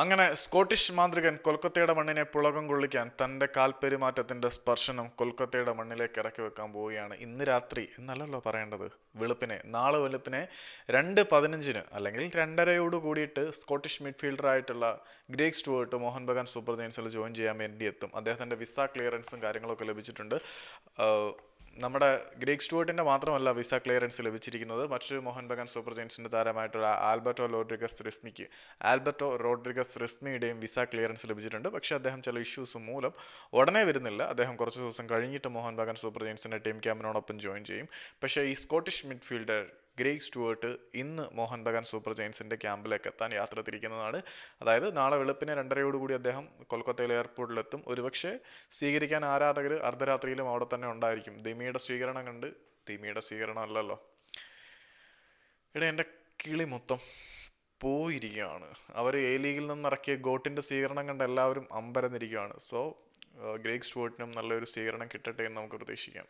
അങ്ങനെ സ്കോട്ടിഷ് മാന്ത്രികൻ കൊൽക്കത്തയുടെ മണ്ണിനെ പുളകം കൊള്ളിക്കാൻ തന്റെ കാൽപ്പെരുമാറ്റത്തിന്റെ സ്പർശനം കൊൽക്കത്തയുടെ മണ്ണിലേക്ക് ഇറക്കി വെക്കാൻ പോവുകയാണ് ഇന്ന് രാത്രി എന്നല്ലല്ലോ പറയേണ്ടത്. വെളുപ്പിനെ നാളെ വെളുപ്പിനെ രണ്ട് പതിനഞ്ചിന് അല്ലെങ്കിൽ രണ്ടരയോട് കൂടിയിട്ട് സ്കോട്ടിഷ് മിഡ്ഫീൽഡർ ആയിട്ടുള്ള Greg Stewart Mohun Bagan super ജയൻസിൽ join ചെയ്യാൻ വേണ്ടി എത്തും അദ്ദേഹത്തിന്റെ വിസ ക്ലിയറൻസും കാര്യങ്ങളൊക്കെ ലഭിച്ചിട്ടുണ്ട്. നമ്മുടെ ഗ്രേഗ് സ്റ്റുവർട്ടിന്റെ മാത്രമല്ല വിസ ക്ലിയറൻസ് ലഭിച്ചിരിക്കുന്നത്. മറ്റൊരു മോഹൻ ബഗാൻ സൂപ്പർ ജയൻസിന്റെ താരമായിട്ടുള്ള ആൽബർട്ടോ റോഡ്രിഗസ് റിസ്മിക്ക് ആൽബർട്ടോ റോഡ്രിഗസ് റിസ്മിയുടെയും വിസ ക്ലിയറൻസ് ലഭിച്ചിട്ടുണ്ട്. പക്ഷേ അദ്ദേഹം ചില ഇഷ്യൂസ് മൂലം ഉടനെ വരുന്നില്ല. അദ്ദേഹം കുറച്ച് ദിവസം കഴിഞ്ഞിട്ട് മോഹൻ ബഗാൻ സൂപ്പർ ജെയിൻസിന്റെ ടീം ക്യാമ്പിനോടൊപ്പം ജോയിൻ ചെയ്യും. പക്ഷേ ഈ സ്കോട്ടിഷ് മിഡ്ഫീൽഡർ ഗ്രേഗ് സ്റ്റുവേർട്ട് ഇന്ന് മോഹൻ ബഗാൻ സൂപ്പർ ജയൻസിന്റെ ക്യാമ്പിലേക്ക് എത്താൻ യാത്ര തിരിക്കുന്നതാണ്. അതായത് നാളെ വെളുപ്പിന് രണ്ടരയോടുകൂടി അദ്ദേഹം കൊൽക്കത്തയിലെ എയർപോർട്ടിലെത്തും. ഒരുപക്ഷെ സ്വീകരിക്കാൻ ആരാധകർ അർദ്ധരാത്രിയിലും അവിടെ തന്നെ ഉണ്ടായിരിക്കും. ദിമിയുടെ സ്വീകരണം കണ്ട് ദിമിയുടെ സ്വീകരണം അല്ലല്ലോ. ഇവിടെ എന്റെ കിളി മൊത്തം പോയിരിക്കുകയാണ്. അവർ എ ലീഗിൽ നിന്ന് ഇറക്കിയ ഗോട്ടിന്റെ സ്വീകരണം കണ്ട് എല്ലാവരും അമ്പരന്നിരിക്കുകയാണ്. സോ ഗ്രേഗ് സ്റ്റുവേർട്ടിനും നല്ലൊരു സ്വീകരണം കിട്ടട്ടെ എന്ന് നമുക്ക് പ്രതീക്ഷിക്കാം.